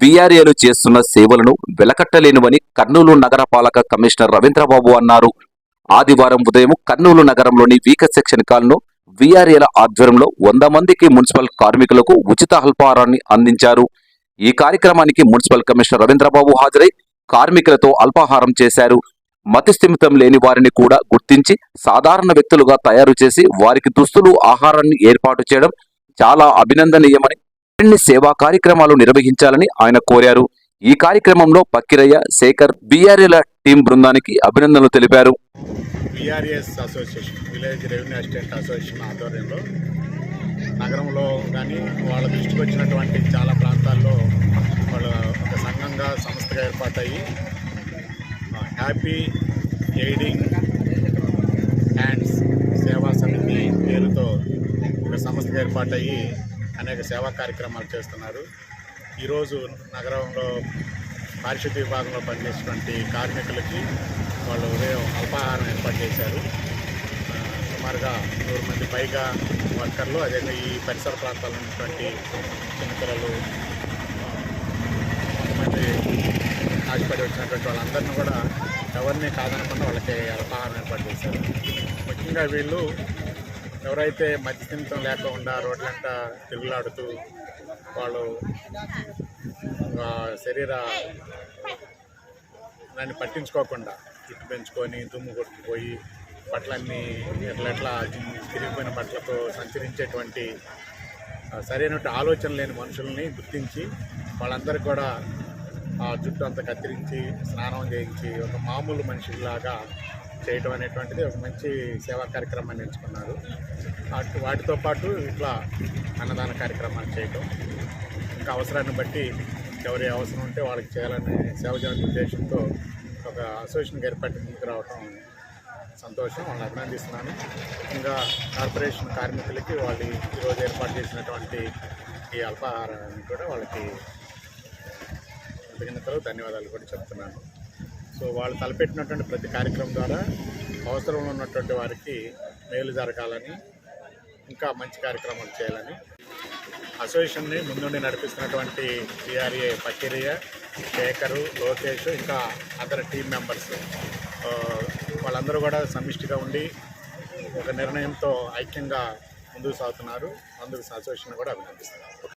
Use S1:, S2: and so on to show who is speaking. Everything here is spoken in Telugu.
S1: వీఆర్ఏలు చేస్తున్న సేవలను వెలకట్టలేనివని కర్నూలు నగరపాలక కమిషనర్ రవీంద్రబాబు అన్నారు. ఆదివారం ఉదయం కర్నూలు నగరంలోని వీక సెక్షన్ కాల్ను వీఆర్ఏల ఆధ్వర్యంలో వంద మందికి మున్సిపల్ కార్మికులకు ఉచిత అల్పాహారాన్ని అందించారు. ఈ కార్యక్రమానికి మున్సిపల్ కమిషనర్ రవీంద్రబాబు హాజరై కార్మికులతో అల్పాహారం చేశారు. మతిస్థిమితం లేని వారిని కూడా గుర్తించి సాధారణ వ్యక్తులుగా తయారు చేసి వారికి దుస్తులు ఆహారాన్ని ఏర్పాటు చేయడం చాలా అభినందనీయమని మరిన్ని సేవా కార్యక్రమాలు నిర్వహించాలని ఆయన కోరారు. ఈ కార్యక్రమంలో పక్కిరయ్య శేఖర్ బీఆర్ఏల టీం బృందానికి అభినందనలు తెలిపారు.
S2: VRS association village revenue assistant association ఆధ్వర్యంలో నగరంలో కానీ వాళ్ళ దృష్టికి వచ్చినటువంటి చాలా ప్రాంతాల్లో వాళ్ళు ఒక సంఘంగా సంస్థగా ఏర్పాటయ్యి హ్యాపీ ఎయిడింగ్ హ్యాండ్స్ సేవా సమితి పేరుతో ఒక సంస్థగా ఏర్పాటయ్యి అనేక సేవా కార్యక్రమాలు చేస్తున్నారు. ఈరోజు నగరంలో పారిశుద్ధ విభాగంలో పనిచేసినటువంటి కార్మికులకి వాళ్ళు ఉదయం అల్పాహారం ఏర్పాటు చేశారు. సుమారుగా నూరు మంది పైగా వర్కర్లు అదే ఈ పరిసర ప్రాంతాల్లో ఉన్నటువంటి చిన్నపిల్లలు కొంతమంది ఆశపడి వచ్చినటువంటి వాళ్ళందరినీ కూడా ఎవరిని కాదనకుండా వాళ్ళకి అల్పాహారం ఏర్పాటు చేశారు. ముఖ్యంగా వీళ్ళు ఎవరైతే మధ్యస్థిమితం లేకుండా రోడ్లంట తిరుగులాడుతూ వాళ్ళు శరీర దాన్ని పట్టించుకోకుండా జుట్టు పెంచుకొని దుమ్ము కొట్టుకుపోయి బట్టలన్నీ ఎట్లా ఎట్లా తిరిగిపోయిన బట్టలతో సంచరించేటువంటి సరైనటువంటి ఆలోచన లేని మనుషుల్ని గుర్తించి వాళ్ళందరికీ కూడా ఆ జుట్టు అంతా కత్తిరించి స్నానం చేయించి ఒక మామూలు మనిషిలాగా చేయటం అనేటువంటిది ఒక మంచి సేవా కార్యక్రమాన్ని ఎంచుకున్నారు వాటితో పాటు ఇట్లా అన్నదాన కార్యక్రమాలు చేయటం. ఇంకా అవసరాన్ని బట్టి ఎవరి అవసరం ఉంటే వాళ్ళకి చేయాలనే సేవ చేయాలనే ఉద్దేశంతో ఒక అసోసియేషన్కి ఏర్పాటు ముందుకు రావటం సంతోషం వాళ్ళని అభినందిస్తున్నాను. ఇంకా కార్పొరేషన్ కార్మికులకి వాళ్ళు ఈరోజు ఏర్పాటు చేసినటువంటి ఈ అల్పాహారాన్ని కూడా వాళ్ళకి కృతజ్ఞతలు ధన్యవాదాలు కూడా చెప్తున్నాను. సో వాళ్ళు తలపెట్టినటువంటి ప్రతి కార్యక్రమం ద్వారా అవసరంలో ఉన్నటువంటి వారికి మేలు జరగాలని ఇంకా మంచి కార్యక్రమాలు చేయాలని. అసోసియేషన్ని ముందుండి నడిపిస్తున్నటువంటి టీఆర్ఏ పక్కిరియా శేఖరు లోకేష్ ఇంకా అదర్ టీం మెంబర్స్. వాళ్ళందరూ కూడా సమిష్టిగా ఉండి ఒక నిర్ణయంతో ఐక్యంగా ముందుకు సాగుతున్నారు. అందుకు అసోసియేషన్ కూడా అభినందిస్తున్నారు.